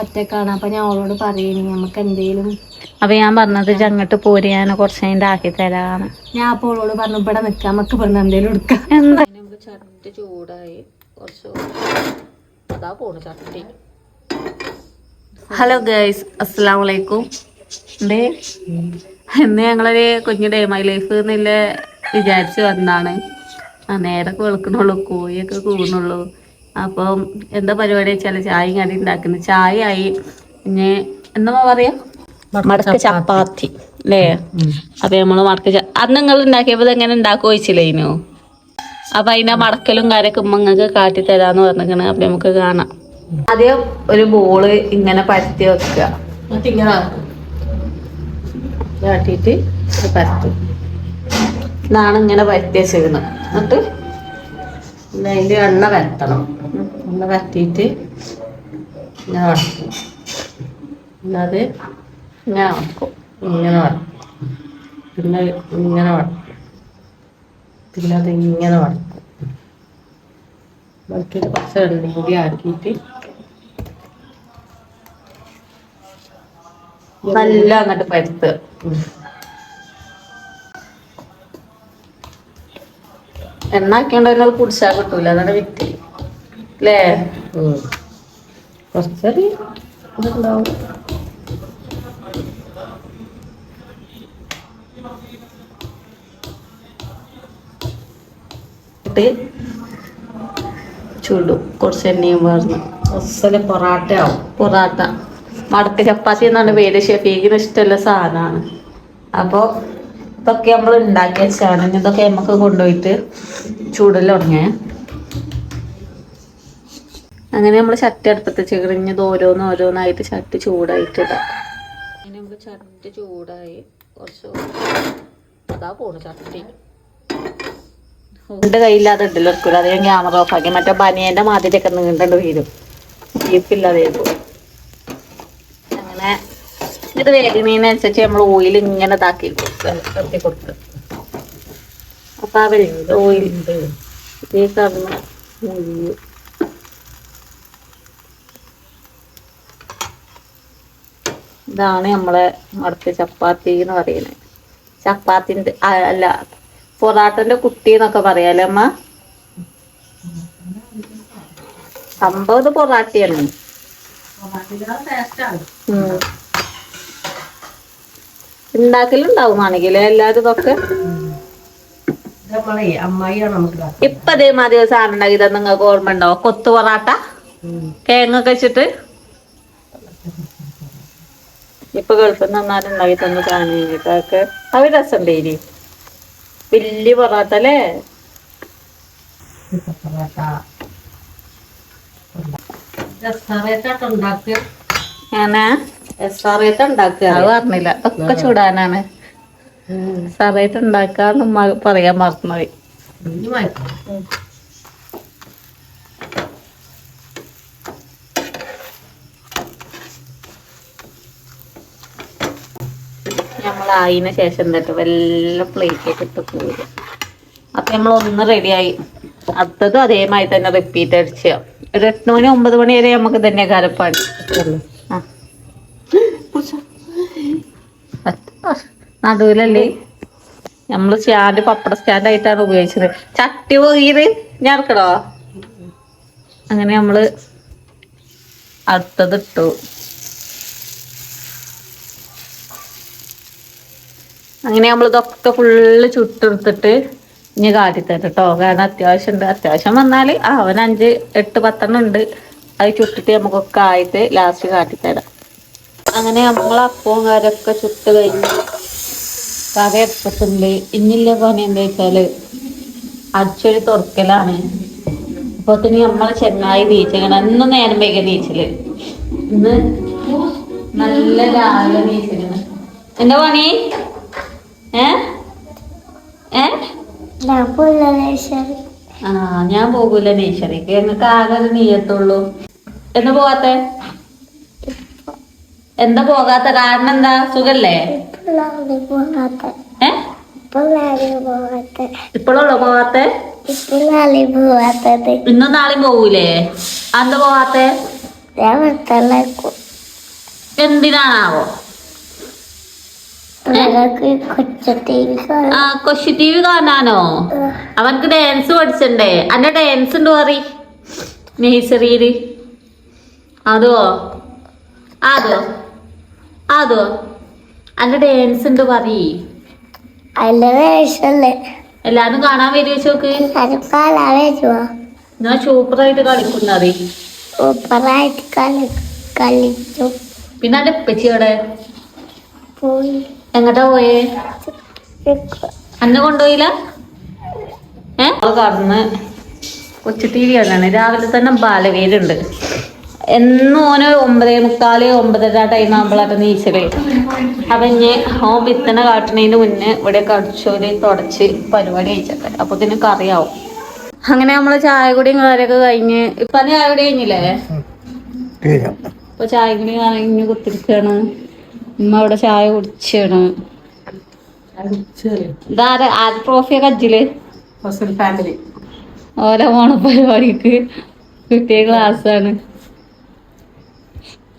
ഒറ്റക്കാണ്. അപ്പൊ ഞാൻ അവളോട് പറയണേ നമുക്ക് എന്തേലും അപ്പൊ ഞാൻ പറഞ്ഞത് അങ്ങോട്ട് പോര് ഞാൻ കുറച്ച് ആക്കി തരാണ് ഞാൻ അപ്പൊ അവളോട് പറഞ്ഞു ഇവിടെ നിക്കാം നമുക്ക് ഇവിടെ എന്തേലും എടുക്കാം. എന്താ? നമുക്ക് ചട്ടി ചൂടായി കുറച്ച് അതാ പോണു ചട്ടി. ഹലോ ഗൈസ് അസ്സാം വലൈക്കും എന്തേ ഇന്ന് ഞങ്ങളൊരു കുഞ്ഞു ഡേ മൈ ലൈഫ് എന്നില്ല വിചാരിച്ച് വന്നാണ് ആ നേരൊക്കെ വെളുക്കണുള്ളൂ കോഴിയൊക്കെ കൂണുള്ളൂ അപ്പം എന്താ പരിപാടി വെച്ചാൽ ചായയും കടി ഉണ്ടാക്കുന്നത് ചായ ആയി പിന്നെ എന്താ പറയാ? മടക്ക ചപ്പാത്തി. അല്ലേ? അപ്പൊ നമ്മൾ മടക്ക അന്ന് നിങ്ങൾ ഉണ്ടാക്കിയപ്പോ എങ്ങനെ ഉണ്ടാക്കുക വെച്ചില്ലേനു അപ്പൊ അതിന്റെ മടക്കലും കാര്യമൊക്കെ ഉമ്മങ്ങൾക്ക് കാട്ടി തരാന്ന് പറഞ്ഞിരിക്കണ. അപ്പൊ നമുക്ക് കാണാം. ആദ്യം ഒരു ബോൾ ഇങ്ങനെ പരത്തി വെക്കുക. കാട്ടിട്ട് പരത്തും. ഇതാണ് ഇങ്ങനെ പരത്തി വെച്ചിരുന്നത് എന്നിട്ട് അതിന്റെ എണ്ണ വരത്തണം എണ്ണ വരത്തിയിട്ട് ഇങ്ങനെ വടക്കും എന്നത് ഇങ്ങനെ വടക്കും ഇങ്ങനെ വടക്കും പിന്നെ ഇങ്ങനെ വടക്കും പിന്നെ അത് ഇങ്ങനെ വടക്കും വടക്കിയിട്ട് കുറച്ച് എണ്ണയും കൂടി ആക്കിയിട്ട് നല്ല അങ്ങോട്ട് പരുത്ത്. എണ്ണ ആക്കിയോണ്ട് കുടിച്ചാൽ കിട്ടൂല. അതാണ് വിറ്റ്. അല്ലേ. കുറച്ചൊരു ഇതുണ്ടാവും ചുടും. കുറച്ച് എണ്ണയും പറഞ്ഞ് അസല പൊറാട്ട ആവും പൊറാട്ട. മടക്ക ചപ്പാത്തി എന്നാണ് പേര്. ഷെഫീഖിന് ഇഷ്ടമുള്ള സാധനമാണ്. അപ്പോൾ ഇതൊക്കെ നമ്മൾ ഉണ്ടാക്കി വെച്ചാണ് ഇതൊക്കെ നമുക്ക് കൊണ്ടുപോയിട്ട് ചൂടൽ തുടങ്ങിയേ അങ്ങനെ നമ്മൾ ചട്ടി അടുപ്പത്ത് ചെറിഞ്ഞത് ഓരോന്ന് ഓരോന്നായിട്ട് ചട്ടി ചൂടായിട്ട് ഇടാം അങ്ങനെ നമുക്ക് ചട്ടി ചൂടായി കുറച്ച് അതാ പോണു ചട്ടി എന്റെ കയ്യില്ലാതെ ഉണ്ടല്ലോ എടുക്കൂല. അത് ഞാൻ ക്യാമറ ആക്കി. മറ്റേ ബനിയന്റെ മാതിരിയൊക്കെ നീണ്ടണ്ട് വീരും. ജീപ്പില്ലാതെ അങ്ങനെ ഇത് വേഗുന്നതിനനുസരിച്ച് നമ്മൾ ഓയിൽ ഇങ്ങനെ ഇതാക്കി കൊടുക്കുക കൊടുത്ത്. അപ്പൊ ആ ഓയിൽ ഈ കടന്ന് മുഴുവൻ. ഇതാണ് നമ്മളെ അടുത്ത ചപ്പാത്തി എന്ന് പറയുന്നത്. ചപ്പാത്തിന്റെ അല്ല പൊറാട്ടന്റെ കുട്ടി എന്നൊക്കെ പറയാലേ അമ്മ? സംഭവം ഇത് ഉണ്ടാക്കലുണ്ടാവും. ഉണ്ടാക്കലുണ്ടാവുമാണെങ്കിൽ എല്ലാവരും ഇതൊക്കെ. ഇപ്പൊ അതേമാതിരി സാധനം ഉണ്ടാക്കിയത് നിങ്ങൾക്ക് ഓർമ്മ ഉണ്ടോ കൊത്തു പൊറാട്ട? കേങ്ങ തേങ്ങൊക്കെ വെച്ചിട്ട്? ഇപ്പൊ ഗൾഫിൽ നിന്ന് വന്നാലും ഉണ്ടാക്കി തന്ന സാധനം കഴിഞ്ഞിട്ടൊക്കെ അത് രസമുണ്ട് ഇനി വലിയ പൊറാട്ട അല്ലേ? പറഞ്ഞില്ല. ഒക്കെ ചൂടാനാണ്. സറേറ്റ് ഉണ്ടാക്കാന്ന് പറയാൻ മറന്നുപോയി ഇനി നമ്മൾ ആയതിന് ശേഷം തട്ട് വല്ല പ്ലേറ്റൊക്കെ ഇട്ട് പോരും അപ്പൊ നമ്മൾ ഒന്ന് റെഡിയായി അടുത്തതും അതേമാതിരി തന്നെ റിപ്പീറ്റ് അടിച്ച. ഒരു എട്ട് മണി ഒമ്പത് മണി വരെ നമുക്ക് തന്നെ കരപ്പാണ് ആ. നടുവിലല്ലേ? നമ്മൾ സ്റ്റാൻഡ് പപ്പട സ്റ്റാൻഡ് ആയിട്ടാണ് ഉപയോഗിച്ചത്. ചട്ടി പോയത് ഞാൻ അങ്ങനെ നമ്മൾ അടുത്തത് ഇട്ടു. അങ്ങനെ നമ്മൾ ഇതൊക്കെ ഫുള്ള് ചുട്ടെടുത്തിട്ട് ഇനി കാട്ടിത്തരാം കേട്ടോ കാരണം അത്യാവശ്യം ഉണ്ട്. അത്യാവശ്യം വന്നാൽ ആ അവൻ അഞ്ച് എട്ട് പത്തെണ്ണം ഉണ്ട്. അത് ചുട്ടിട്ട് നമുക്കൊക്കെ ആയിട്ട് ലാസ്റ്റ് കാട്ടിത്തരാം അങ്ങനെ നമ്മൾ അപ്പവും കാര്യമൊക്കെ ചുട്ട് കഴിഞ്ഞ് കറി എടുത്തിട്ടുണ്ട് ഇന്നില്ല പണി എന്താ വെച്ചാൽ അടിച്ചൊരു തുറക്കലാണ്. അപ്പൊ തന്നെ നമ്മളെ ചെന്നായി നീച്ചങ്ങനെ അന്ന് നേരം വൈകി നീച്ചൽ. ഇന്ന് നല്ല രാവിലെ നീച്ചലാണ് എന്താ പണി? ആ ഞാൻ പോകൂല നേശ്വരിക്ക് ഞങ്ങൾക്ക് ആകെ ഒരു നീയത്തുള്ളൂ. എന്താ പോകാത്തെ എന്താ പോകാത്ത? കാരണം എന്താ? സുഖല്ലേ? ഏ? ഇപ്പോഴുള്ളോ പോകാത്തെ. ഇന്നും നാളെയും പോവൂലേ? അന്താ പോകാത്തെ എന്തിനാണാവോ? ആ കൊച്ചു ടി വി കാണാനോ? അവനക്ക് ഡാൻസ് പഠിച്ചണ്ടേ? അന്റെ ഡാൻസ് ഉണ്ട് പറ നേഴ്സറിയിൽ അതോ? അതോ? അതോ? അന്റെ ഡാൻസ് ഉണ്ട് പറ എല്ലാരും കാണാൻ വരും ചോക്ക്? ഞാൻ സൂപ്പറായിട്ട് കളിക്കുന്നറി സൂപ്പറായിട്ട് കളി കളിച്ചു പിന്നെ അന്റെ ഉപ്പച്ചിയോടെ പോയി. എങ്ങട്ടാ പോയേ? അന്ന് കൊണ്ടുപോയില്ല? ഏ? കടന്ന് കൊച്ചു ടി വി കാണാണ് രാവിലെ തന്നെ ബാലവേലുണ്ട്. എന്നും ഓന് ഒമ്പതേ മുക്കാൽ ഒമ്പതര ടൈം ആകുമ്പോഴാണ് നീച്ചൽ. അപ്പൊ ഇനി ഓൻ വിത്തന കാട്ടുന്നതിന് മുന്നേ ഇവിടെ കടിച്ചോൽ തുടച്ച് പരിപാടി കഴിച്ചട്ടെ അപ്പൊ ഇതിന് കറിയാവും. അങ്ങനെ നമ്മൾ ചായ കുടിയും കാര്യമൊക്കെ കഴിഞ്ഞ് ഇപ്പൊ ചായ കുടി കഴിഞ്ഞില്ലേ? അപ്പൊ ചായ കുടി കഴിഞ്ഞ് കുത്തിരിക്കാണ്. ഉമ്മ അവിടെ ചായ കുടിച്ചാണ്. ഇതാര ആര് ട്രോഫിയൊക്കെ അജ്ജിൽ ഫാമിലി. ഓരോ ഓണ പരിപാടിക്ക് കിട്ടിയ ക്ലാസ്സാണ്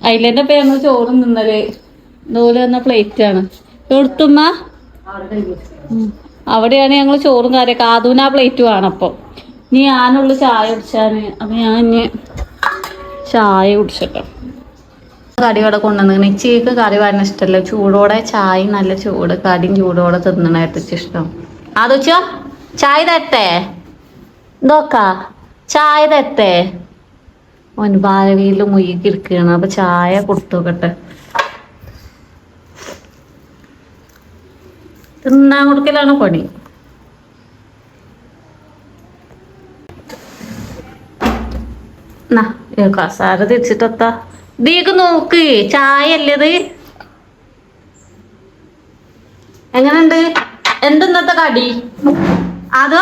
അതിലെന്നെ ഇപ്പൊ ഞങ്ങൾ ചോറും നിന്നൽ നൂൽ തന്ന പ്ലേറ്റ് ആണ്. എടുത്തുമ്മ അവിടെയാണ് ഞങ്ങൾ ചോറും കാര്യമൊക്കെ. ആദൂന പ്ലേറ്റ് വേണം അപ്പൊ. നീ ഞാനുള്ള ചായ കുടിച്ചാണ് അപ്പൊ ഞാൻ ഇനി ചായ കുടിച്ചിട്ടോ കടി ഇവിടെ കൊണ്ടുവന്നു ഇച്ചിക്ക് കറി വരണ ഇഷ്ടമല്ല. ചൂടോടെ ചായ നല്ല ചൂട് കടിയും ചൂടോടെ തിന്നണായിട്ട് ഇഷ്ടം. ആദോച്ചോ ചായ തട്ടേ ഇതൊക്ക ചായ തട്ടേ ഓൻ ഭാരവിയിൽ അപ്പൊ ചായ കൊടുത്തു നോക്കട്ടെ. തിന്നാൻ കൊടുക്കലാണ് പണി. എന്നാ കസാര തിരിച്ചിട്ടെത്താ. ദീക്ക് നോക്ക്. ചായ അല്ലത് എങ്ങനുണ്ട് എന്തെന്നത്തെ കടി? അതോ?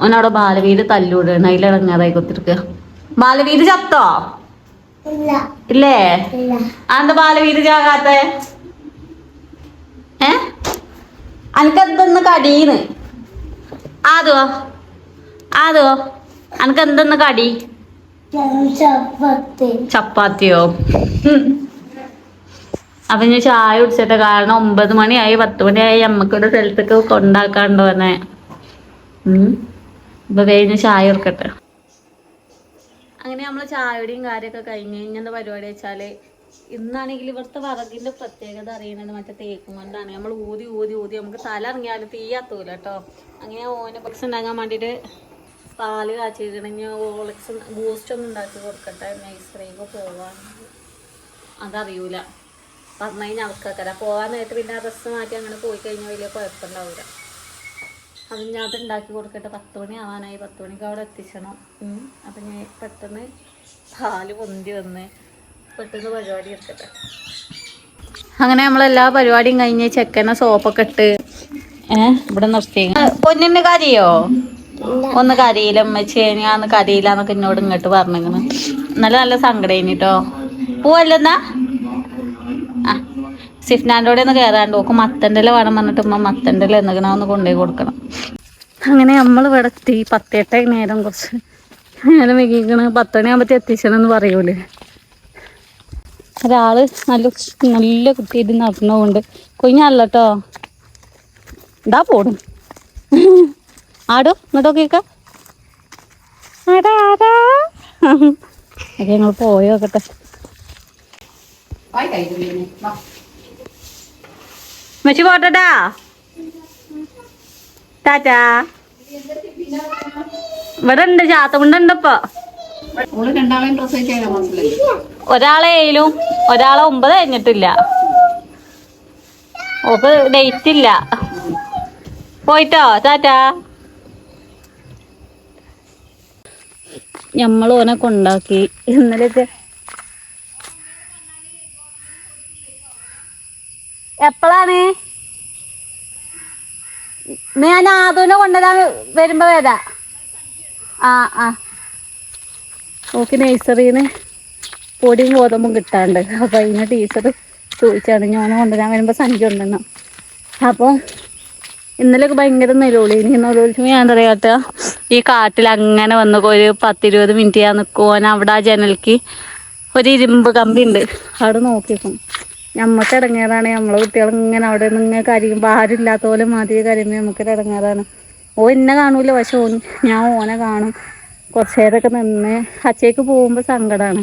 ഓനവിടെ ബാലവീര് തല്ലൂടാണ്. അതിലിറങ്ങാതായി കൊത്തിരിക്ക. ബാലവീര് ചത്തോ? ഇല്ല. അന്ത ബാലവീര് ചാകാത്ത? ഏ? അനക്കെന്തെന്ന് കടീന്ന്? അതോ? അതോ? അനക്ക് എന്തെന്ന് കടി? ചപ്പാത്തിയോ. അപ്പൊ ഞാൻ ചായ കുടിച്ചിട്ട് കാരണം ഒമ്പത് മണിയായി പത്ത് മണിയായി. അമ്മക്കൊരു സ്ഥലത്തേക്ക് കൊണ്ടാക്കാണ്ട് വന്നെ. അപ്പൊ വേഗം ചായ കൊടുക്കട്ടെ. അങ്ങനെ നമ്മൾ ചായയുടെയും കാര്യമൊക്കെ കഴിഞ്ഞ് കഴിഞ്ഞാൽ പരിപാടി വെച്ചാൽ ഇന്നാണെങ്കിൽ ഇവിടുത്തെ വിറകിന്റെ പ്രത്യേകത അറിയണത് മറ്റേ തേക്കും കൊണ്ടാണ്. നമ്മൾ ഊതി ഊതി ഊതി. നമുക്ക് തല ഇറങ്ങിയാലും തീ കത്തൂല കേട്ടോ. അങ്ങനെ ഓനെ പക്ഷെ ഉണ്ടാക്കാൻ വേണ്ടിയിട്ട് പാൽ കാച്ചിരിക്കണെങ്കിൽ ഓളക്സ് ബൂസ്റ്റ് ഒന്നും ഉണ്ടാക്കി കൊടുക്കട്ടെ നൈസറിയൊക്കെ പോവാൻ അതറിയൂല. പറഞ്ഞു കഴിഞ്ഞാൽ അവൾക്കാക്കല പോകാൻ നേരത്തെ പിന്നെ ആ ഡ്രസ്സ് മാറ്റി അങ്ങനെ പോയി കഴിഞ്ഞാൽ വലിയ കുഴപ്പമുണ്ടാവില്ല അത് ഞാൻ അത് ഉണ്ടാക്കി കൊടുക്കട്ടെ. പത്ത് മണി ആവാനായി. പത്ത് മണിക്ക് അവിടെ എത്തിച്ചണം. അപ്പം ഞാൻ പെട്ടെന്ന് പാൽ പൊന്തി വന്ന് പെട്ടെന്ന് പരിപാടി എടുക്കട്ടെ. അങ്ങനെ നമ്മളെല്ലാ പരിപാടിയും കഴിഞ്ഞ് ചെക്കനെ സോപ്പൊക്കെ ഇട്ട് ഏഹ് ഇവിടെ നിർത്തി. പൊന്നിന്റെ കരിയോ? ഒന്ന് കരയില്ല അമ്മച്ചി ഞാൻ കരിയില്ലാന്നൊക്കെ എന്നോട് ഇങ്ങോട്ട് പറഞ്ഞിങ്ങനെ നല്ല നല്ല സങ്കടം പോവല്ലോ പോവല്ലെന്നാ ആ സിഫ്നാന്റെ ഒന്ന് കയറാണ്ട് നോക്കും മത്തന്റെ വേണം പറഞ്ഞിട്ട് ഉമ്മ മത്തന്റെ എന്തെങ്കിലും ഒന്ന് കൊണ്ടുപോയി കൊടുക്കണം. അങ്ങനെ നമ്മൾ ഇവിടെ എത്തി. പത്തേട്ടായി നേരം കുറച്ച് നേരം വൈകിക്കണ്. പത്തണിയാകുമ്പോൾ എത്തിച്ചണെന്ന് പറയൂലേ. ഒരാൾ നല്ല നല്ല കുത്തിയിട്ട് നടന്നുകൊണ്ട് കുഞ്ഞല്ല ഇതാ പോടും ആടോ ഇങ്ങോട്ടോ കേൾക്കാം ആടാ ആടാ. അത് ഞങ്ങൾ പോയി നോക്കട്ടെ. മെച്ചി പോട്ടടാ ടാറ്റാ. ഇവിടെ ഉണ്ട് ചാത്തമുണ്ടപ്പോ ഒരാളെ ഏഴിലും ഒരാളെ ഒമ്പത് കഴിഞ്ഞിട്ടില്ല. ഓക്ക് ഡേറ്റ് ഇല്ല പോയിട്ടോ ടാറ്റാ. ഞമ്മൾ ഓനെ കൊണ്ടാക്കി. ഇന്നലെയൊക്കെ എപ്പോഴാണ് ഞാൻ ആദൂനെ കൊണ്ടുവരാൻ വരുമ്പോ വരാ. ആ ആ. ഓക്ക് നഴ്സറിന്ന് പൊടിയും ഗോതമ്പും കിട്ടാണ്ട്. അപ്പൊ അതിന് ടീച്ചർ ചോദിച്ചാണ് ഞാൻ കൊണ്ടുവരാൻ വരുമ്പോ സഞ്ചി കൊണ്ടുവരണം അപ്പോൾ ഇന്നലെയൊക്കെ ഭയങ്കര നിലവിളി ഇനി നിലവിളിച്ചുമ്പോൾ ഞാൻ പറയാത്ത ഈ കാട്ടിൽ അങ്ങനെ വന്ന് ഒരു പത്തിരുപത് മിനിറ്റ് ഞാൻ നിൽക്കുവാൻ അവിടെ ആ ജനൽക്ക് ഒരു ഇരുമ്പ് കമ്പി ഉണ്ട്. അവിടെ നോക്കിക്കും നമ്മക്ക് ഇടങ്ങേറാണ്. നമ്മളെ കുട്ടികൾ ഇങ്ങനെ അവിടെ നിന്ന് ഇങ്ങനെ കരയുമ്പോൾ ആരും ഇല്ലാത്ത പോലെ മാതിരി കരയുമ്പോൾ നമുക്കൊരു ഇടങ്ങേറാണ്. ഓ എന്നെ കാണൂല. പക്ഷെ ഓൻ ഞാൻ ഓനെ കാണും. കുറച്ച് നേരമൊക്കെ നിന്ന് അച്ചേക്ക് പോകുമ്പോൾ സങ്കടമാണ്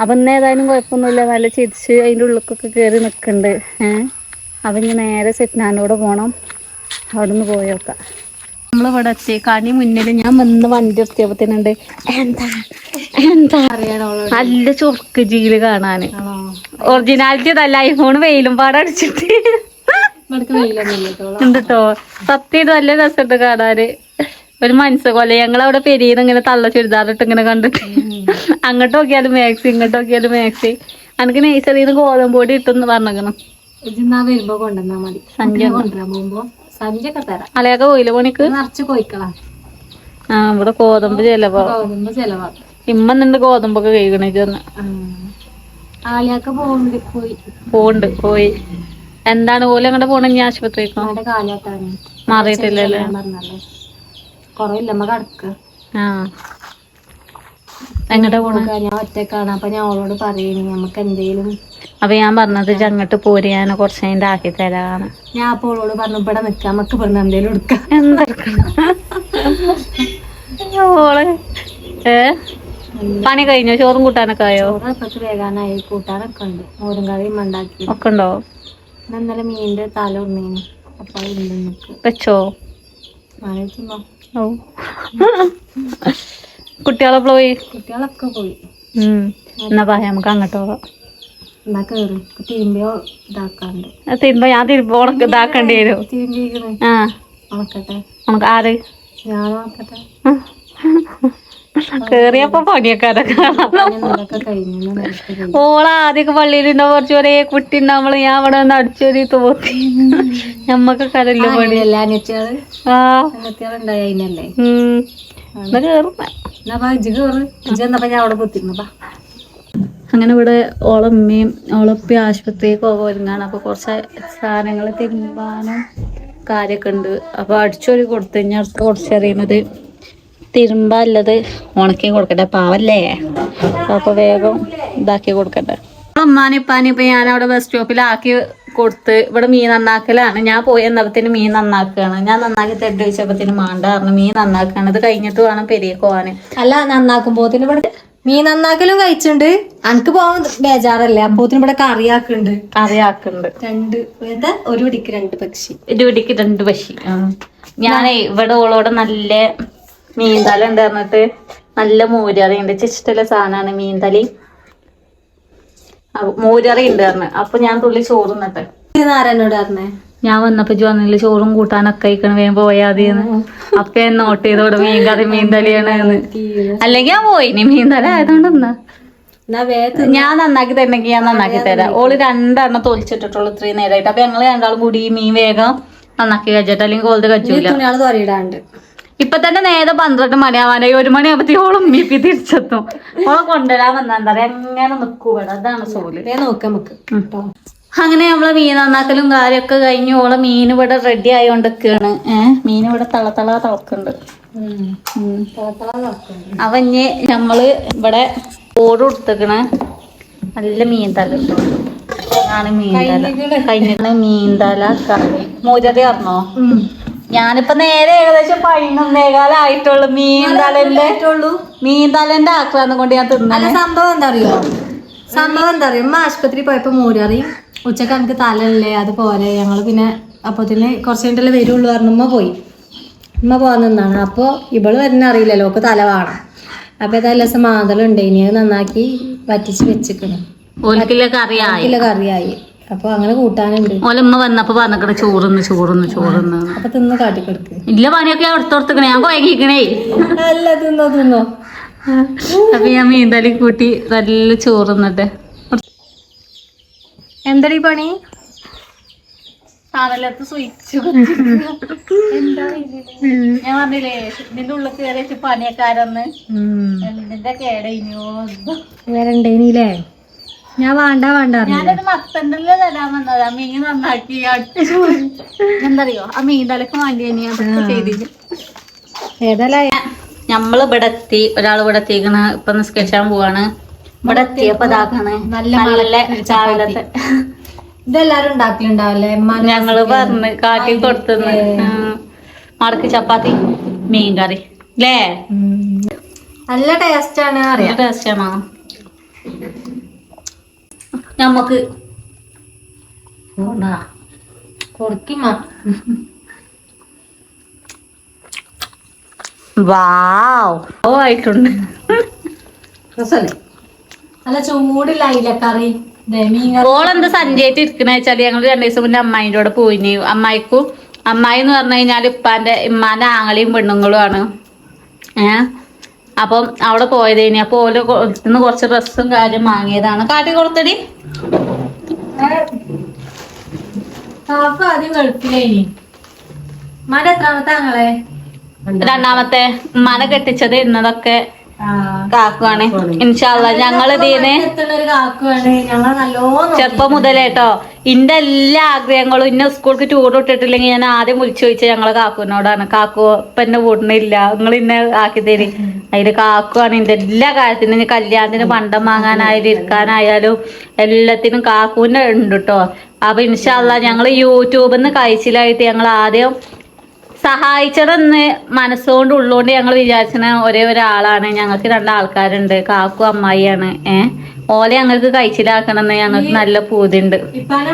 അപ്പം ഇന്ന് ഏതായാലും കുഴപ്പമൊന്നുമില്ല. നല്ല ചിരിച്ച് അതിന്റെ ഉള്ളിലേക്കൊക്കെ കയറി നിൽക്കുന്നുണ്ട്. ഏഹ് അപ്പം ഇനി നേരെ സെറ്റ്നാനോട് പോകണം അവിടെ നിന്ന് പോയോക്കാം. നമ്മളിവിടെ എത്തി കണി മുന്നിൽ ഞാൻ വന്ന് വണ്ടി എത്തിയപ്പോഴത്തേനുണ്ട് എന്താ? എന്താ? നല്ല ചൊർക്ക് ജീൽ കാണാന്. ഒറിജിനാലിറ്റി അതല്ല ഐഫോൺ വെയിലും പാടടിച്ചിട്ട്. ഉണ്ടോ സത്യം ഇത് നല്ല രസമുണ്ട് കാണാന്. ഒരു മനസ്സുകൊല്ല ഞങ്ങളവിടെ പെരിയെന്ന് ഇങ്ങനെ തള്ള ചുരിദാറിട്ട് ഇങ്ങനെ കണ്ടിട്ട്. അങ്ങോട്ട് നോക്കിയാലും മാക്സി ഇങ്ങോട്ട് നോക്കിയാലും മാക്സി എനിക്ക് നഴ്സറിന്ന് ഗോതമ്പ് പൊടി ഇട്ടെന്ന് പറഞ്ഞേക്കണം. വരുമ്പോ കൊണ്ടുവന്നാ മതി. സഞ്ജയ് കൊണ്ടുവരാൻ പോകുമ്പോ. സഞ്ചൊക്കെ തരാം. അലയൊക്കെ പോയില്ല പണിക്ക്? നിറച്ച് ആ ഇവിടെ ഗോതമ്പ് ചെലവാ. ഇമ്മന്നുണ്ട് ഗോതമ്പൊക്കെ കഴിക്കണേ ചെന്ന് ആലിയാക്ക പോകുന്നുണ്ട് പോയി. പോണ്ട് പോയി. എന്താണ് ഓൽ അങ്ങോട്ട് പോണെങ്കി ആശുപത്രിക്കോ? മാറിയിട്ടില്ലല്ലേ? കടക്ക. ആ. എങ്ങോട്ടാ പോണ? ഞാൻ ഒറ്റക്കാണ്. അപ്പൊ ഞാൻ അവളോട് പറയണേ നമുക്ക് എന്തേലും അപ്പൊ ഞാൻ പറഞ്ഞത് അങ്ങോട്ട് പോര് ഞാൻ കുറച്ച് അതിന്റെ ആക്കി തരാണ് ഞാൻ അപ്പോൾ പറഞ്ഞു ഇവിടെ നിക്കാം നമുക്ക് പറഞ്ഞു എന്തേലും എടുക്കാം. എന്താ? ഓൾ. ഏ? പണി കഴിഞ്ഞോ? ചോറും കൂട്ടാനൊക്കെ ആയോ? വേഗാനായി. കൂട്ടാനൊക്കെ ഉണ്ട്. മോരും കറിയും ഉണ്ടാക്കി. ഒക്കെ ഉണ്ടോ? ഇന്നലെ മീനിന്റെ തല ഉണ്ണീന് അപ്പൊ വെച്ചോ? കുട്ടികളൊക്കെ പോയി? കുട്ടികളൊക്കെ പോയി. എന്നാ പറയാം നമുക്ക് അങ്ങോട്ട് പോകാം. എന്നാ കേറ് തിരുമ്പിയോ ഇതാക്കാണ്ട് തിരുമ്പോ ഞാൻ തിരുമ്പോ ഉണക്ക് ഇതാക്കേണ്ടി വരും. തിരുമ്പിക്കണേ ആ. ഉണക്കട്ടെ. നമുക്ക് ആര്? ഞാൻ ഉണക്കട്ടെ. കേറിയപ്പോ പണിയൊക്കെ പണിയൊക്കെ കഴിഞ്ഞു. നേരത്തെ കഴിഞ്ഞു. ഓള ആദ്യമൊക്കെ പള്ളിയിലുണ്ടാവും കുറച്ച് ഒരേ കുട്ടി ഉണ്ടാവുമ്പോൾ ഞാൻ അവിടെ നിന്ന് അടിച്ചൊരു തോത്തി. നമ്മക്ക് കരല്ല പണി. എന്നാ കേറും എന്നാ ബാ ഇജ്ജ് കേറ്. ഇജ്ജ് എന്നപ്പോ ഞാൻ അവിടെ കുത്തിരുന്നു. ബാ അങ്ങനെ ഇവിടെ ഓളമ്മയും ഓളപ്പി ആശുപത്രി പോകുന്നതാണ് ഒരുങ്ങാണ്. അപ്പൊ കുറച്ച് സാധനങ്ങൾ തിരുമ്പാനും കാര്യമൊക്കെ ഉണ്ട്. അപ്പൊ അടിച്ചൊരു കൊടുത്തു കഴിഞ്ഞാൽ അടുത്ത് കുറച്ച് അറിയുന്നത് തിരുമ്പാല്ലത് ഉണക്കി കൊടുക്കട്ടെ. പാവല്ലേ? അപ്പൊ വേഗം ഇതാക്കി കൊടുക്കട്ടെ. ഉമ്മാനിപ്പാനി ഇപ്പൊ ഞാൻ അവിടെ ബസ് സ്റ്റോപ്പിലാക്കി കൊടുത്ത് ഇവിടെ മീൻ നന്നാക്കലാണ്. ഞാൻ പോയി എന്നപ്പത്തിന് മീൻ നന്നാക്കുകയാണ് ഞാൻ നന്നാക്കി തെഡ് വെച്ചപ്പത്തിന് മാണ്ടായിരുന്നു മീൻ നന്നാക്കുകയാണ് ഇത് കഴിഞ്ഞിട്ട് വേണം പെരിയ പോവാന്. അല്ല നന്നാക്കുമ്പോ ഇവിടെ മീൻ നന്നാക്കലും കഴിച്ചിട്ടുണ്ട് അനക്ക് പോവാൻ ബേജാറല്ലേ? അപ്പോത്തിന് ഇവിടെ കറിയാക്കുണ്ട്. കറിയാക്കുണ്ട്. രണ്ട് ഏതാ? ഒരു പിടിക്ക് രണ്ട് പക്ഷി. ഒരു പിടിക്ക് രണ്ട് പക്ഷി. ഞാനേ ഇവിടെ ഓളോടെ നല്ല മീൻതല ഉണ്ട് പറഞ്ഞിട്ട് നല്ല മോരറി ഉണ്ട്. ഇഷ്ടമുള്ള സാധനമാണ് മീൻതലി മോരറി ഉണ്ട് പറഞ്ഞു. അപ്പൊ ഞാൻ തുള്ളി ചോറുന്നിട്ട് നാരായണോട് പറഞ്ഞേ? ഞാൻ വന്നപ്പോ ഇജ്ജ് വന്നില്ല ചോറും കൂട്ടാനൊക്കെ കഴിക്കണം വേഗം പോയാതിന്ന് അപ്പൊ നോട്ട് ചെയ്തോടെ മീൻ കറി മീൻതലിയാണ് എന്ന്. അല്ലെങ്കിൽ ഞാൻ പോയി നീ മീൻതല ആയതുകൊണ്ട് എന്നാ എന്നാ ഞാൻ നന്നാക്കി തരണമെങ്കിൽ ഞാൻ നന്നാക്കി തരാം. ഓൾ രണ്ടെണ്ണം തൊലിച്ചിട്ടിട്ടുള്ളൂ ഇത്രയും നേരമായിട്ട് അപ്പൊ ഞങ്ങൾ രണ്ടാളും കൂടി മീൻ വേഗം നന്നാക്കി കഴിച്ചിട്ട് അല്ലെങ്കിൽ ഓൾത് കഴിച്ചില്ല ഇപ്പൊ തന്നെ നേരെ പന്ത്രണ്ട് മണിയാവാനായി. ഒരു മണിയാകുമ്പത്തേക്ക് ഓളം മീപ്പി തിരിച്ചെത്തും. ഓളെ കൊണ്ടുവരാൻ വന്നാ എന്താ പറയാ എങ്ങനെ നിക്കൂടാ അതാണ് സോൽ. നോക്കാം നമുക്ക്. അങ്ങനെ നമ്മളെ മീൻ നന്നാക്കലും കാര്യമൊക്കെ കഴിഞ്ഞു ഓളെ മീൻ ഇവിടെ റെഡി ആയോണ്ടൊക്കെയാണ് ഏഹ് മീൻ ഇവിടെ തളതള തളക്കുണ്ട്. തിളക്കുന്നുണ്ട്. അപ്പൊ ഇനി നമ്മൾ ഇവിടെ ഓട് കൊടുത്തേക്കണ. നല്ല മീൻ മീൻതല ആണ് മീൻതല മീൻ മീൻതല കറി മോചതി അറിഞ്ഞോ ഞാനിപ്പോ നേരെ ഏകദേശം പതിനൊന്നേകാലായിട്ടുള്ളു മീൻ തലന്റെ മീൻതലന്റെ മീൻതലന്റെ ആക്രാന്തം കൊണ്ട് ഞാൻ തിന്നു സംഭവം എന്താ അറിയോ? സംഭവം എന്താ അറിയോ? ഉമ്മ ആശുപത്രി പോയപ്പോ മൂരറി ഉച്ചയ്ക്ക് എനിക്ക് തലല്ലേ അത് പോരെ. ഞങ്ങൾ പിന്നെ അപ്പത്തിന് കുറച്ച് കഴിഞ്ഞിട്ടല്ലേ വരുള്ളൂ പറഞ്ഞ ഉമ്മ പോയി. ഉമ്മ പോകാൻ നിന്നാണ്. അപ്പോൾ ഇവൾ വരുന്ന അറിയില്ലല്ലോ ഒക്കെ തല വേണം. അപ്പൊ ഏതായാലും ദിവസം മാതളുണ്ട് ഇനി അത് നന്നാക്കി വറ്റിച്ച് വെച്ചിക്കണം. കറിയായി. അപ്പൊ അങ്ങനെ കൂട്ടാനുണ്ട്. ഓലമ്മ വന്നപ്പോ പറഞ്ഞിട്ട് ചോറുന്ന് ചോറുന്ന് ചോറുന്ന്. അപ്പൊ തിന്ന് കാട്ടിക്കൊടുക്ക്. ഇല്ല പണിയൊക്കെ ഞാൻ കൊയങ്ങിക്കണേ അല്ല തിന്നോ തിന്നോ. അപ്പൊ ഞാൻ മീൻതലി കൂട്ടി നല്ല ചോറുന്നിട്ട് എന്തടി പണി? സാധനത്ത് സ്വിച്ച് ഞാൻ പറഞ്ഞില്ലേ ഇതിന്റെ ഉള്ളിൽ കയറി പണിയക്കാരൊന്ന്. എന്തിന്റെ കേടയിനോ വരണ്ടേനില്ലേ ഞാൻ വേണ്ട വേണ്ട ഞാനൊരു മത്തന്റെ തരാൻ ആ മീൻ നന്നാക്കി അടിച്ചു എന്തറിയോ ആ മീൻ തലക്ക് വേണ്ടി തന്നെയാ ചെയ്തില്ല ഏതായാലും നമ്മൾ ഇവിടെ എത്തി ഒരാൾ ഇവിടെ എത്തിക്കണ് ഇപ്പൊ നിസ്കരിച്ചാൻ പോവാണ്. ഇവിടെ എത്തിയപ്പോ ഇതാക്കാണ് നല്ല നല്ല. രാവിലത്തെ ഇതെല്ലാരും ഉണ്ടാക്കലുണ്ടാവല്ലേ? ഞങ്ങൾ പറഞ്ഞ് കാട്ടി കൊടുത്തുന്ന്. മടക്ക് ചപ്പാത്തി മീൻ കറി അല്ലേ നല്ല ടേസ്റ്റ് ആണ് അറിയാം ടേസ്റ്റാണോ? നമുക്ക് കൊടുക്കുമ്മ വാവ്. ഓ ആയിട്ടുണ്ട്. രസല്ലേ? നല്ല ചൂടില്ല അയിലക്കറി ഓളെന്ത് സഞ്ചായിട്ട് ഇരിക്കണ വെച്ചാൽ ഞങ്ങൾ രണ്ടു ദിവസം മുന്നേ അമ്മായിന്റെ കൂടെ പോയിനി. അമ്മായിക്കും. അമ്മായി എന്ന് പറഞ്ഞു കഴിഞ്ഞാൽ ഇപ്പാന്റെ ഇമ്മാന്റെ ആങ്ങളെയും പെണ്ണുങ്ങളും ആണ്. ഏ? അപ്പം അവിടെ പോയത് ഇനി അപ്പൊ ഓൽ ഇന്ന് കുറച്ച് ഡ്രസ്സും കാര്യം വാങ്ങിയതാണ്. കാട്ടി കൊടുത്തടി. കാപ്പ് ആദ്യം ഗൾഫിലേനി. മഴ എത്രാമത്തെ ആങ്ങളെ? രണ്ടാമത്തെ. ഉമ്മാനെ കെട്ടിച്ചത് ഇന്നതൊക്കെ. കാക്കുവാണ്. ഇൻഷാല്ല ഞങ്ങൾ ഇതിന് ചെറുപ്പം മുതലേട്ടോ ഇന്റെ എല്ലാ ആഗ്രഹങ്ങളും ഇന്നെ സ്കൂൾക്ക് ടൂർ ഇട്ടിട്ടില്ലെങ്കിൽ ഞാൻ ആദ്യം വിളിച്ചു ചോദിച്ചത് ഞങ്ങളെ കാക്കുവിനോടാണ്. കാക്കു ഇപ്പൊ എന്നെ കൂട്ടണില്ല നിങ്ങൾ ഇന്നെ ആക്കി തരി. അതിൽ കാക്കുവാണ് ഇന്റെ എല്ലാ കാര്യത്തിനും കല്യാണത്തിന് പണ്ടം വാങ്ങാനായാലും ഇരിക്കാനായാലും എല്ലാത്തിനും കാക്കുവിന്റെ ഉണ്ട് കേട്ടോ അപ്പൊ ഇൻഷാല്ല ഞങ്ങൾ യൂട്യൂബിൽ നിന്ന് കഴിച്ചിലായിട്ട് ഞങ്ങൾ ആദ്യം സഹായിച്ചതെന്ന് മനസ്സുകൊണ്ട് ഉള്ളുകൊണ്ട് ഞങ്ങൾ വിചാരിച്ച ഒരേ ഒരാളാണ്. ഞങ്ങൾക്ക് രണ്ടാൾക്കാരുണ്ട്. കാക്കു അമ്മായിയാണ്. ഏഹ് ഓലെ ഞങ്ങൾക്ക് കഴിച്ചിലാക്കണമെന്ന് ഞങ്ങൾക്ക് നല്ല പൂതിണ്ട്. ഇപ്പാനെ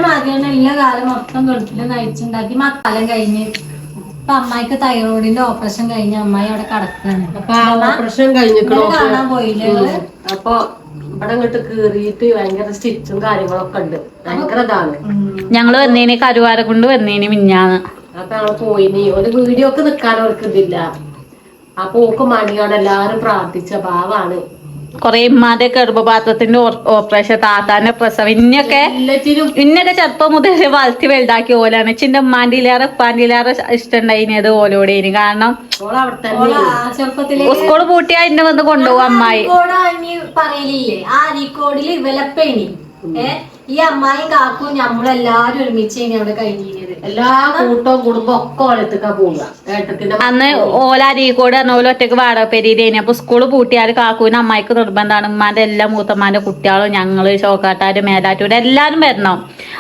എല്ലാ കാലം മൊത്തം ഗൾഫിൽ നയിച്ചുണ്ടാക്കി. മക്കാലം കഴിഞ്ഞ് ഇപ്പൊ അമ്മായിക്ക് തൈറോയിഡിന്റെ ഓപ്പറേഷൻ കഴിഞ്ഞ് അമ്മായി അവിടെ കിടക്കാണ്. അപ്പൊ ആ ഓപ്പറേഷൻ കഴിഞ്ഞിക്കണോ. ഇന്നലെ കാണാൻ പോയില്ലേ നിങ്ങൾ? അപ്പൊ ഇവിടെ ഇങ്ങോട്ട് കീറിയിട്ട് ഭയങ്കര സ്റ്റിച്ചും കാര്യങ്ങളൊക്കെ ഉണ്ട്. ഭയങ്കര ഇതാണ്. ഞങ്ങൾ വന്നേന് കരുവാര കൊണ്ട് വന്നേനെ മിഞ്ഞാന്ന്. അപ്പൊ ഞങ്ങൾ പോയിനി ഒരു വീഡിയോ ഒക്കെ നിക്കാൻ അവർക്ക് ഇതില്ല. അപ്പൊ ഓക്ക് മടിയാണ് എല്ലാരും പ്രാർത്ഥിച്ച ഭാവാണ്. കൊറേ ഇമ്മാന്റെ ഗർഭപാത്രത്തിന്റെ ഓപ്പറേഷൻ താത്താന്റെ പ്രസവം ഇന്നൊക്കെ ഇന്നൊക്കെ ചെറുപ്പം മുതൽ വളർത്തി വലുതാക്കി ഓലാണ്. ചിന്റെ ഉമ്മാന്റെ ഇല്ലാറെ ഉപ്പാന്റെ ഇല്ലാറെ ഇഷ്ടണ്ടായിന് ഓലോടേന് കാരണം സ്കൂൾ പൂട്ടിയാ ഇന്നെ വന്ന് കൊണ്ടുപോകും അമ്മായി. പറയലില്ലേ? ആ അരീക്കോടിൽ ഇവലപ്പേണി ഏ? ഈ അമ്മായും കാക്കും നമ്മളെല്ലാരും ഒരുമിച്ച് അവിടെ കഴിഞ്ഞിരുന്നത് എല്ലാ കൂട്ടവും കുടുംബം ഒക്കെ ഓളത്തേക്കാ പോവുക. ഏട്ടത്തിന്റെ അന്ന് ഓലാരീക്കോട് പറഞ്ഞ ഓല ഒറ്റയ്ക്ക് വാടക പെരീതേനി. അപ്പൊ സ്കൂൾ പൂട്ടിയാൽ കാക്കൂന് അമ്മായിക്ക് നിർബന്ധമാണ് ഉമ്മാന്റെ എല്ലാ മൂത്തമ്മാന്റെ കുട്ടികളും ഞങ്ങൾ ചോക്കാട്ടാര് മേലാറ്റൂര് എല്ലാരും വരണം.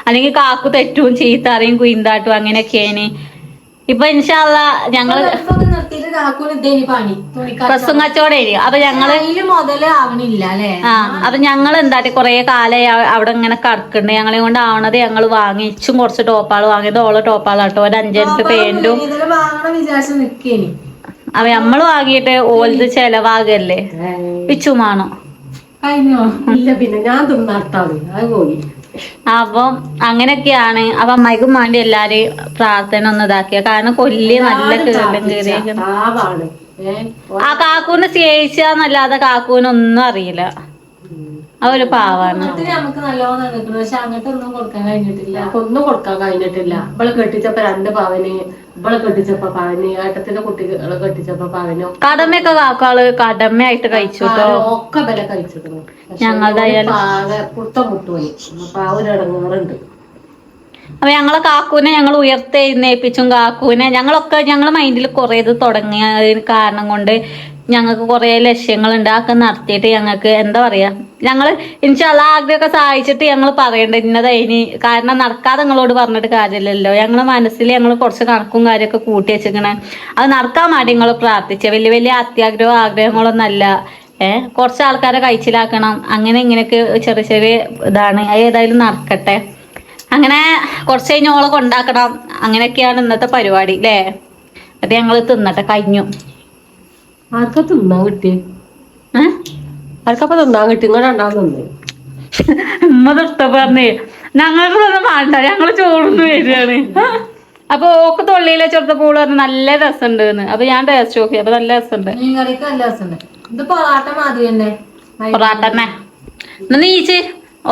അല്ലെങ്കിൽ കാക്കു തെറ്റും ചീത്തറിയും കുയിന്താട്ടും അങ്ങനെയൊക്കെയാണ് ഇപ്പൊ ഇൻഷാല്ല ഞങ്ങൾ കാക്കൂന് ഇതേനി പണി അപ്പൊ ഞങ്ങൾ അതിൽ മുതൽ ആവണില്ല അല്ലേ? ആ അപ്പൊ ഞങ്ങൾ എന്താ കൊറേ കാലായി അവ- അവിടെ ഇങ്ങനെ കടക്കുന്നുണ്ട് ഞങ്ങളെ കൊണ്ട് ആവണത് ഞങ്ങൾ വാങ്ങിച്ചും കുറച്ച് ടോപ്പാൾ വാങ്ങിയത് ഓളെ ടോപ്പാളാട്ടോ. ഒരു അഞ്ചെട്ട് പേന്റും ഇതിൽ വാങ്ങണം വിചാരിച്ച് നിക്കേനി. അവ നമ്മൾ വാങ്ങിയിട്ട് ഓലത് ചെലവാകല്ലേ? വിച്ചുമാണോ കഴിഞ്ഞോ? ഇല്ല പിന്നെ ഞാൻ തിന്നാട്ടാണ് അത് പോയി. അപ്പം അങ്ങനെയൊക്കെയാണ്. അപ്പൊ അമ്മായിക്കും വേണ്ടി എല്ലാരെയും പ്രാർത്ഥന ഒന്ന് ഇതാക്കിയ. കാരണം കൊല്ലി നല്ല കേടും കയറിയേക്കുന്നു ആ കാക്കൂനെ സ്നേഹിച്ചാന്നല്ലാതെ കാക്കൂനൊന്നും അറിയില്ല. ആ പാവാണ്. നമുക്ക് നല്ലോണം നിൽക്കുന്നു പക്ഷെ അങ്ങോട്ടൊന്നും കൊടുക്കാൻ കഴിഞ്ഞിട്ടില്ല. ഒന്നും കൊടുക്കാൻ കഴിഞ്ഞിട്ടില്ല. ഇവൾ കെട്ടിച്ചപ്പോ രണ്ട് പവന് ഇവളെ കെട്ടിച്ചപ്പോ പവന് ഏട്ടത്തിന്റെ കുട്ടികളെ കെട്ടിച്ചപ്പോ പവനോ. കടമയൊക്കെ കാക്കാൾ കടമയായിട്ട് കഴിച്ചു കേട്ടോ ഒക്കെ വില കഴിച്ചിരുന്നു. ഞങ്ങളുടെ പുത്ത പാക പുത്തം മുട്ടുപോയി. അപ്പൊ ആ ഒരു ഇടങ്ങാറുണ്ട്. അപ്പൊ ഞങ്ങളെ കാക്കൂനെ ഞങ്ങൾ ഉയർത്തെഴുന്നേൽപ്പിച്ചും കാക്കൂനെ ഞങ്ങളൊക്കെ ഞങ്ങളെ മൈൻഡിൽ കുറേ ഇത് തുടങ്ങിയ കാരണം കൊണ്ട് ഞങ്ങൾക്ക് കുറേ ലക്ഷ്യങ്ങളുണ്ട് അതൊക്കെ നടത്തിയിട്ട് ഞങ്ങൾക്ക് എന്താ പറയാ ഞങ്ങൾ ഇൻഷാല്ല ആഗ്രഹമൊക്കെ സഹായിച്ചിട്ട് ഞങ്ങൾ പറയണ്ട ഇനി കാരണം നടക്കാതെ നിങ്ങളോട് പറഞ്ഞിട്ട് കാര്യമില്ലല്ലോ. ഞങ്ങൾ മനസ്സിൽ ഞങ്ങൾ കുറച്ച് കണക്കും കാര്യമൊക്കെ കൂട്ടി വെച്ചിരിക്കണേ. അത് നടക്കാൻ വേണ്ടി നിങ്ങൾ പ്രാർത്ഥിച്ച. വലിയ വലിയ അത്യാഗ്രഹവും ആഗ്രഹങ്ങളൊന്നല്ല ഏഹ് കുറച്ച് ആൾക്കാരെ കഴിച്ചിലാക്കണം അങ്ങനെ ഇങ്ങനെയൊക്കെ ചെറിയ ചെറിയ ഇതാണ്. ഏതായാലും നടക്കട്ടെ. അങ്ങനെ കുറച്ച് കഴിഞ്ഞ് ഓളെ കൊണ്ടാക്കണം. അങ്ങനെയൊക്കെയാണ് ഇന്നത്തെ പരിപാടി അല്ലേ? അത് ഞങ്ങൾ തിന്നട്ടെ കഴിഞ്ഞു. ആർക്കാ തിന്നാൻ കിട്ടി ഏഹ് ആർക്കപ്പ തിന്നാൻ കിട്ടി? ഇങ്ങനെ രണ്ടാമത് തിന്നേ. ഉമ്മ തൊട്ട പറഞ്ഞേ ഞങ്ങൾക്ക് വേണ്ട ഞങ്ങൾ ചോറുന്ന് വരികയാണ്. അപ്പൊ ഓക്ക് തൊള്ളിയിലെ ചെറുത്തപ്പോൾ പറഞ്ഞു നല്ല രസമുണ്ട് എന്ന് അപ്പൊ ഞാൻ ടേസ്റ്റ് നോക്കി അപ്പൊ നല്ല രസമുണ്ട്. പൊറാട്ട തന്നെ. എന്നാ നീച്ച്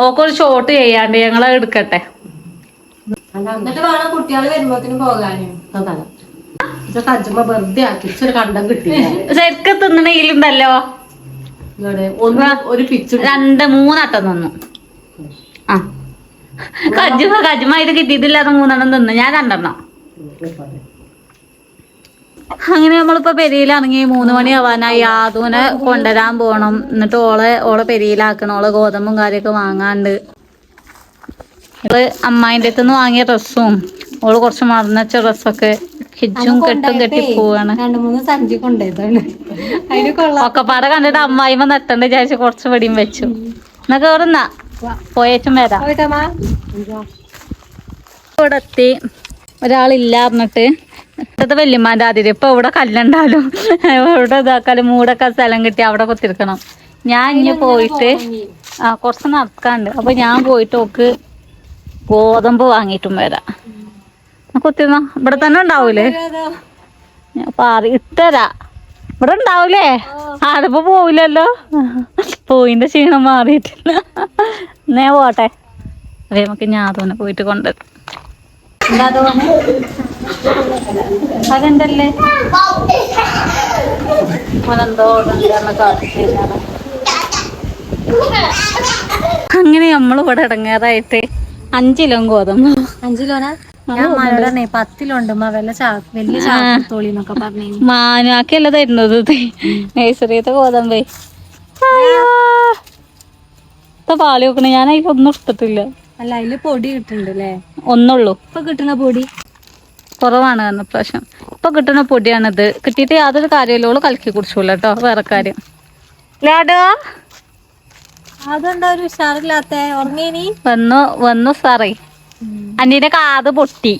ഓക്കൊരു ഷോട്ട് ചെയ്യാണ്ട് ഞങ്ങൾ എടുക്കട്ടെ. എന്നിട്ട് വേണം കുട്ടികൾ വരുമ്പോഴത്തേനും പോകാനും. ഇതൊക്കെ അജ്മ വെറുതെ ആക്കി ഇച്ചൊരു കണ്ടം കിട്ടി ശരിക്കും തിന്നണയിലുണ്ടല്ലോ ഇവിടെ ഒന്ന് ഒരു പിച്ച് രണ്ട് മൂന്നട്ടം തന്നു. ആ. കജുമ കജുമ ഇത് കിട്ടിയിട്ടില്ലാതെ മൂന്നെണ്ണം തിന്നു. ഞാൻ രണ്ടെണ്ണം. അങ്ങനെ നമ്മളിപ്പോ പെരിയിലാണെങ്കിൽ മൂന്ന് മണി ആവാനായി. യാദൂനെ കൊണ്ടുവരാൻ പോണം. എന്നിട്ട് ഓളെ ഓളെ പെരിയിലാക്കണം ഓളെ ഗോതമ്പും കാര്യമൊക്കെ വാങ്ങാണ്ട്. അമ്മായിന്റെ അടുത്തുനിന്ന് വാങ്ങിയ ഡ്രസ്സും ഓൾ കുറച്ച് മറന്നച്ച ഡ്രസ്സൊക്കെ ഹിജും കെട്ടും കെട്ടി പോവാണ്. രണ്ടു മൂന്ന് സഞ്ചി കൊണ്ടുപോയതാണ് അതിന് കൊള്ളാം. ഒക്കെപ്പാടെ കണ്ടിട്ട് അമ്മായിമ്മ നട്ടണ്ട് വിചാരിച്ച് കുറച്ച് വെടിയും വെച്ചു. എന്നാ കേറുന്ന പോയേച്ചും വരാം. ഇവിടെ എത്തി. ഒരാളില്ല പറഞ്ഞിട്ട്. ഇവിടുത്തെ വല്യമ്മാന്റെ ആദ്യം ഇപ്പൊ ഇവിടെ കല്ലുണ്ടാലും ഇവിടെ ഇതാക്കാലും മൂടൊക്കെ സ്ഥലം കിട്ടി അവിടെ കുത്തിരിക്കണം. ഞാൻ ഇനി പോയിട്ട് ആ കുറച്ച് നടക്കാണ്ട്. അപ്പൊ ഞാൻ പോയിട്ട് ഓക്ക് ഗോതമ്പ് വാങ്ങിയിട്ടും വരാം. കുത്തിരുന്നോ? ഇവിടെ തന്നെ ഉണ്ടാവൂലേ? ഞാൻ പാറി ഇട്ടരാ. ഇവിടെ ഉണ്ടാവൂലേ? ആടിപ്പോ പോവില്ലല്ലോ? പോയിന്റെ ക്ഷീണം മാറിയിട്ടില്ല. എന്നേ പോട്ടെ. അതേ നമുക്ക് ഞാൻ തോന്നെ പോയിട്ട് കൊണ്ട് അതെന്തല്ലേ? ഓനെന്തോ അങ്ങനെ നമ്മൾ ഇവിടെ ഇടങ്ങാറായിട്ട് അഞ്ചിലോ ഗോതമ്പ് അഞ്ചിലോനാ? ഞാൻ മഴ പത്തിലുണ്ട് വല്ല ചാ വലിയ ചാത്തോളി എന്നൊക്കെ പറഞ്ഞു മാനുവാക്കല്ല തരുന്നത് നേഴ്സറിയത്തെ ഗോതമ്പേ. പാൽ വെക്കണേ. ഞാൻ അതിൽ ഒന്നും എടുത്തിട്ടില്ല അല്ല അതിൽ പൊടി കിട്ടണ്ടല്ലേ ഒന്നുള്ളൂ. ഇപ്പൊ കിട്ടുന്ന പൊടി? കുറവാണ് കാരണം പ്രാവശ്യം ഇപ്പൊ കിട്ടുന്ന പൊടിയാണിത്. കിട്ടിയിട്ട് യാതൊരു കാര്യമില്ല. ഓൾ കലക്കി കുടിച്ചോളൂ കേട്ടോ. വേറെ കാര്യം. ലാഡോ അതെന്താ ഒരു ഉഷാറില്ലാത്ത? ഉറങ്ങേനി വന്നു വന്നു സാറേ. അന്നീന്റെ കാത് പൊട്ടി.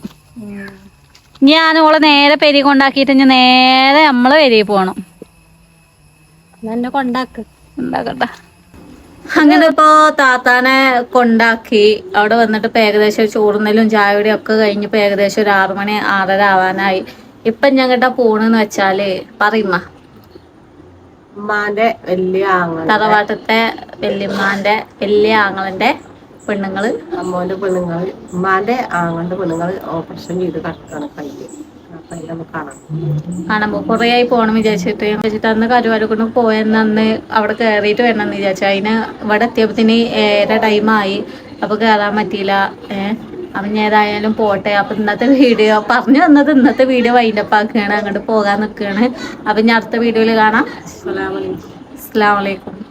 ഞാൻ ഓളെ നേരെ പെരി കൊണ്ടാക്കിയിട്ട് ഞാൻ നേരെ നമ്മളെ പെരി പോണം. എന്നെ കൊണ്ടാക്ക്. ഉണ്ടാക്കട്ടെ. അങ്ങനെ ഇപ്പോ താത്താനെ കൊണ്ടാക്കി. അവിടെ വന്നിട്ട് ഇപ്പൊ ഏകദേശം ചോറുന്നലും ചായയുടെയും ഒക്കെ കഴിഞ്ഞപ്പോ ഏകദേശം ഒരു ആറുമണി ആറര ആവാനായി. ഇപ്പൊ ഞങ്ങട്ടാ പോണെന്ന് വെച്ചാൽ പറയുമ്മ ഉമ്മാന്റെ വലിയ ആങ്ങൾ തറവാട്ടത്തെ വല്യമ്മാന്റെ വലിയ ആങ്ങളന്റെ പെണ്ണുങ്ങൾ. അമ്മോന്റെ പെണ്ണുങ്ങൾ. ഉമ്മാന്റെ ആങ്ങളുടെ പെണ്ണുങ്ങൾ ഓപ്പറേഷൻ ചെയ്ത് കിടക്കാണ് കയ്യിൽ കാണുമ്പോ കൊറേ ആയി പോണം വിചാരിച്ചിട്ട്. ഞാൻ വിചാരിച്ചിട്ട് അന്ന് കരുവാരക്കൊണ്ട് പോയെന്ന് അന്ന് അവിടെ കയറിയിട്ട് വരണമെന്ന് വിചാരിച്ചു. അതിന് ഇവിടെ എത്തിയപ്പോ ഏറെ ടൈമായി അപ്പൊ കേറാൻ പറ്റിയില്ല. ഏഹ്? അപ്പം ഞാൻ ഏതായാലും പോട്ടെ. അപ്പം ഇന്നത്തെ വീഡിയോ പറഞ്ഞു വന്നത് ഇന്നത്തെ വീഡിയോ വൈൻഡപ്പ് ആക്കുകയാണ്. അങ്ങോട്ട് പോകാൻ നിൽക്കുകയാണ്. അപ്പം ഞാൻ അടുത്ത വീഡിയോയിൽ കാണാം. അസ്സാം വലൈക്കും